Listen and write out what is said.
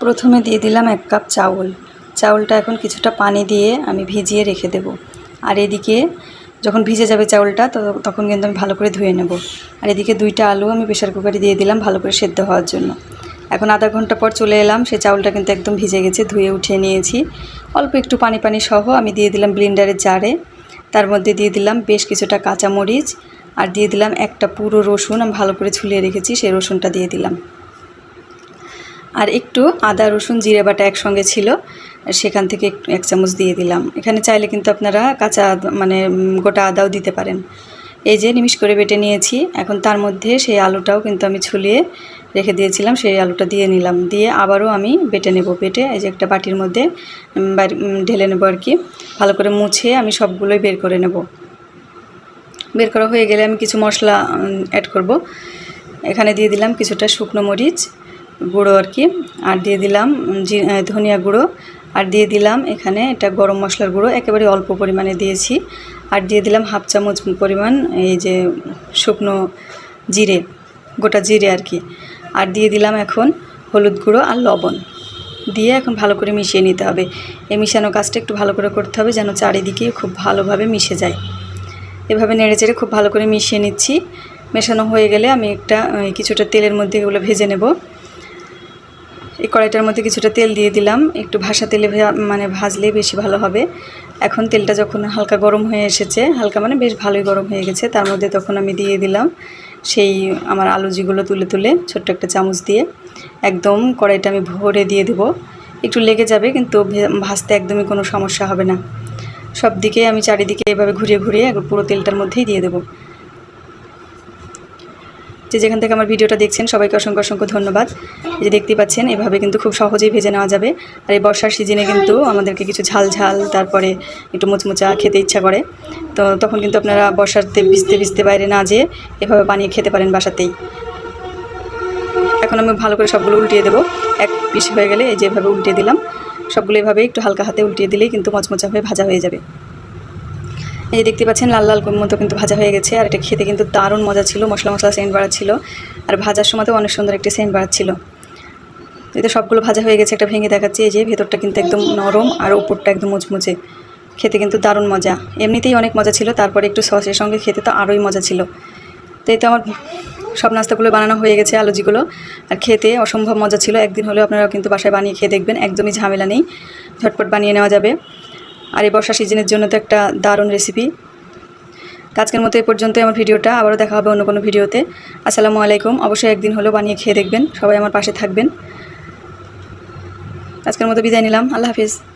প্রথমে দিয়ে দিলাম এক কাপ চাউল। চাউলটা এখন কিছুটা পানি দিয়ে আমি ভিজিয়ে রেখে দেব। আর এদিকে যখন ভিজে যাবে চাউলটা, তো তখন কিন্তু আমি ভালো করে ধুয়ে নেব। আর এদিকে দুইটা আলু আমি প্রেশার কুকারে দিয়ে দিলাম ভালো করে সেদ্ধ হওয়ার জন্য। এখন আধা ঘণ্টা পর চলে এলাম সেই চাউলটা কিন্তু একদম ভিজে গেছে, ধুয়ে উঠিয়ে নিয়েছি। অল্প একটু পানি পানি সহ আমি দিয়ে দিলাম ব্লিন্ডারের জারে। তার মধ্যে দিয়ে দিলাম বেশ কিছুটা কাঁচামরিচ। আর দিয়ে দিলাম একটা পুরো রসুন, আমি ভালো করে ছুলিয়ে রেখেছি, সেই রসুনটা দিয়ে দিলাম। আর একটু আদা, রসুন, জিরে বাটা একসঙ্গে ছিল। সেখান থেকে এক চামচ দিয়ে দিলাম। এখানে চাইলে কিন্তু আপনারা কাঁচা মানে গোটা আদাও দিতে পারেন। এই যে নিমিষ করে বেটে নিয়েছি। এখন তার মধ্যে সেই আলুটাও কিন্তু আমি ছুলিয়ে রেখে দিয়েছিলাম। সেই আলুটা দিয়ে নিলাম। দিয়ে আবারও আমি বেটে নেব। বেটে এই যে একটা বাটির মধ্যে ঢেলে নেব আর কি। ভালো করে মুছে আমি সবগুলোই বের করে নেব। বের করা হয়ে গেলে আমি কিছু মশলা অ্যাড করব। এখানে দিয়ে দিলাম কিছুটা শুকনো মরিচ। গুঁড়ো আর কি, আর দিয়ে দিলাম ধনিয়া গুঁড়ো, আর দিয়ে দিলাম এখানে এটা গরম মশলার গুঁড়ো, একেবারে অল্প পরিমাণে দিয়েছি, আর দিয়ে দিলাম হাফ চামচ পরিমাণ এই যে শুকনো জিরে, গোটা জিরে আর কি, আর দিয়ে দিলাম এখন হলুদ গুঁড়ো আর লবণ, দিয়ে এখন ভালো করে মিশিয়ে নিতে হবে, এই মিশানো কাজটা একটু ভালো করে করতে হবে যেন চারিদিকে খুব ভালোভাবে মিশে যায়, এভাবে নেড়ে চেড়ে খুব ভালো করে মিশিয়ে নিচ্ছি, মেশানো হয়ে গেলে আমি একটা কিছুটা তেলের মধ্যে এগুলো ভেজে নেব এই কড়াইটার মধ্যে কিছুটা তেল দিয়ে দিলাম। একটু ভাসা তেলে মানে ভাজলে বেশি ভালো হবে। এখন তেলটা যখন হালকা গরম হয়ে এসেছে, হালকা মানে বেশ ভালোই গরম হয়ে গেছে, তার মধ্যে তখন আমি দিয়ে দিলাম সেই আমার আলু যেগুলো তুলে তুলে ছোট্ট একটা চামচ দিয়ে। একদম কড়াইটা আমি ভরে দিয়ে দেবো। একটু লেগে যাবে কিন্তু ভাজতে একদমই কোনো সমস্যা হবে না। সব দিকে আমি চারিদিকে এভাবে ঘুরিয়ে ঘুরিয়ে পুরো তেলটার মধ্যেই দিয়ে দেবো। যে যেখান থেকে আমার ভিডিওটা দেখছেন, সবাইকে অসংখ্য অসংখ্য ধন্যবাদ। যে দেখতেই পাচ্ছেন, এভাবে কিন্তু খুব সহজেই ভেজে নেওয়া যাবে। আর এই বর্ষার সিজনে কিন্তু আমাদেরকে কিছু ঝাল ঝাল, তারপরে একটু মুচমুচা খেতে ইচ্ছা করে। তো তখন কিন্তু আপনারা বর্ষাতে ভিজতে ভিজতে বাইরে না যেয়ে এভাবে বানিয়ে খেতে পারেন বাসাতেই। এখন আমি ভালো করে সবগুলো উল্টিয়ে দেবো। এক পিস হয়ে গেলে এই যেভাবে উল্টিয়ে দিলাম, সবগুলো এভাবে একটু হালকা হাতে উল্টিয়ে দিলেই কিন্তু মচমচা হয়ে ভাজা হয়ে যাবে। এই যে দেখতে পাচ্ছেন লাল লাল মতো কিন্তু ভাজা হয়ে গেছে, আর এটা খেতে কিন্তু দারুণ মজা ছিল, মশলা মশলা সেন্ট বাড়াচ্ছিল আর ভাজার সময়তেও অনেক সুন্দর একটি সেন্ট বাড়াচ্ছিল এতে সবগুলো ভাজা হয়ে গেছে, একটা ভেঙে দেখাচ্ছে, এই যে ভেতরটা কিন্তু একদম নরম আর উপরটা একদম মুচমুচে। খেতে কিন্তু দারুণ মজা। এমনিতেই অনেক মজা ছিল, তারপরে একটু সসের সঙ্গে খেতে তো আরোই মজা ছিল। তো এই তো আমার সব নাস্তাগুলো বানানো হয়ে গেছে আলুজিগুলো আর খেতে অসম্ভব মজা ছিল, একদিন হলেও আপনারাও কিন্তু বাসায় বানিয়ে খেয়ে দেখবেন, একদমই ঝামেলা নেই। ঝটপট বানিয়ে নেওয়া যাবে। আর এই বর্ষা সিজনের জন্য তো একটা দারুণ রেসিপি আজকের মতো এ পর্যন্ত আমার ভিডিওটা। আবারও দেখা হবে অন্য কোনো ভিডিওতে। আসসালামু আলাইকুম। অবশ্যই একদিন হলো বানিয়ে খেয়ে দেখবেন। সবাই আমার পাশে থাকবেন। আজকের মতো বিদায় নিলাম। আল্লাহ হাফিজ।